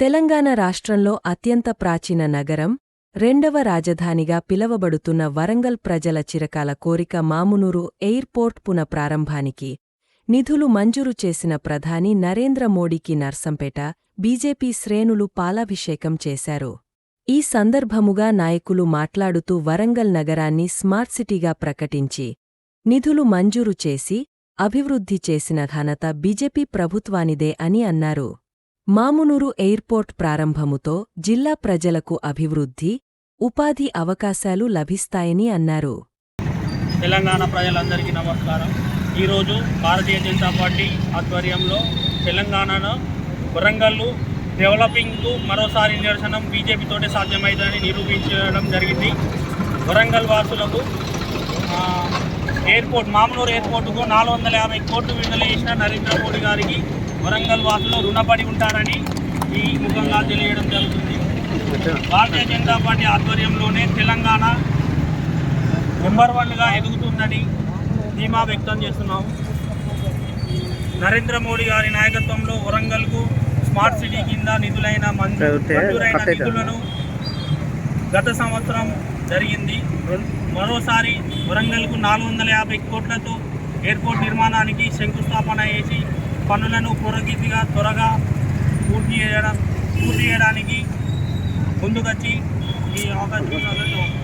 తెలంగాణ రాష్ట్రంలో అత్యంత ప్రాచీన నగరం రెండవ రాజధానిగా పిలవబడుతున్న వరంగల్ ప్రజల చిరకాల కోరిక మామునూరు ఎయిర్పోర్ట్ పునఃప్రారంభానికి నిధులు మంజూరు చేసిన ప్రధాని నరేంద్ర మోడీకి నర్సంపేట బీజేపీ శ్రేణులు పాలాభిషేకం చేశారు. ఈ సందర్భముగా నాయకులు మాట్లాడుతూ వరంగల్ నగరాన్ని స్మార్ట్ సిటీగా ప్రకటించి నిధులు మంజూరు చేసి అభివృద్ధి చేసిన ఘనత బీజేపీ ప్రభుత్వానిదే అని అన్నారు. మామునూరు ఎయిర్పోర్ట్ ప్రారంభముతో జిల్లా ప్రజలకు అభివృద్ధి ఉపాధి అవకాశాలు లభిస్తాయని అన్నారు. తెలంగాణ ప్రజలందరికీ నమస్కారం. ఈరోజు భారతీయ జనతా పార్టీ ఆధ్వర్యంలో తెలంగాణను వరంగల్ డెవలపింగ్కు మరోసారి నిరసనం బీజేపీతోటే సాధ్యమైందని నిరూపించడం జరిగింది. వరంగల్ వాసులకు ఎయిర్పోర్ట్ మామూలు ఎయిర్పోర్టుకు నాలుగు వందల యాభై కోట్లు విడుదల చేసిన నరేంద్ర మోడీ గారికి వరంగల్ వాసులు రుణపడి ఉంటారని ఈ ముఖంగా తెలియడం జరుగుతుంది. భారతీయ జనతా పార్టీ ఆధ్వర్యంలోనే తెలంగాణ నెంబర్ వన్గా ఎదుగుతుందని ధీమా వ్యక్తం చేస్తున్నాం నరేంద్ర మోడీ గారి నాయకత్వంలో వరంగల్కు స్మార్ట్ సిటీ కింద నిధులైన మంజూరైన నిధులను గత సంవత్సరం జరిగింది. మరోసారి వరంగల్కు నాలుగు వందల యాభై కోట్లతో ఎయిర్పోర్ట్ నిర్మాణానికి శంకుస్థాపన చేసి పనులను పురోగతిగా త్వరగా పూర్తి చేయడం పూర్తి చేయడానికి ముందుకొచ్చి ఈ అవకాశం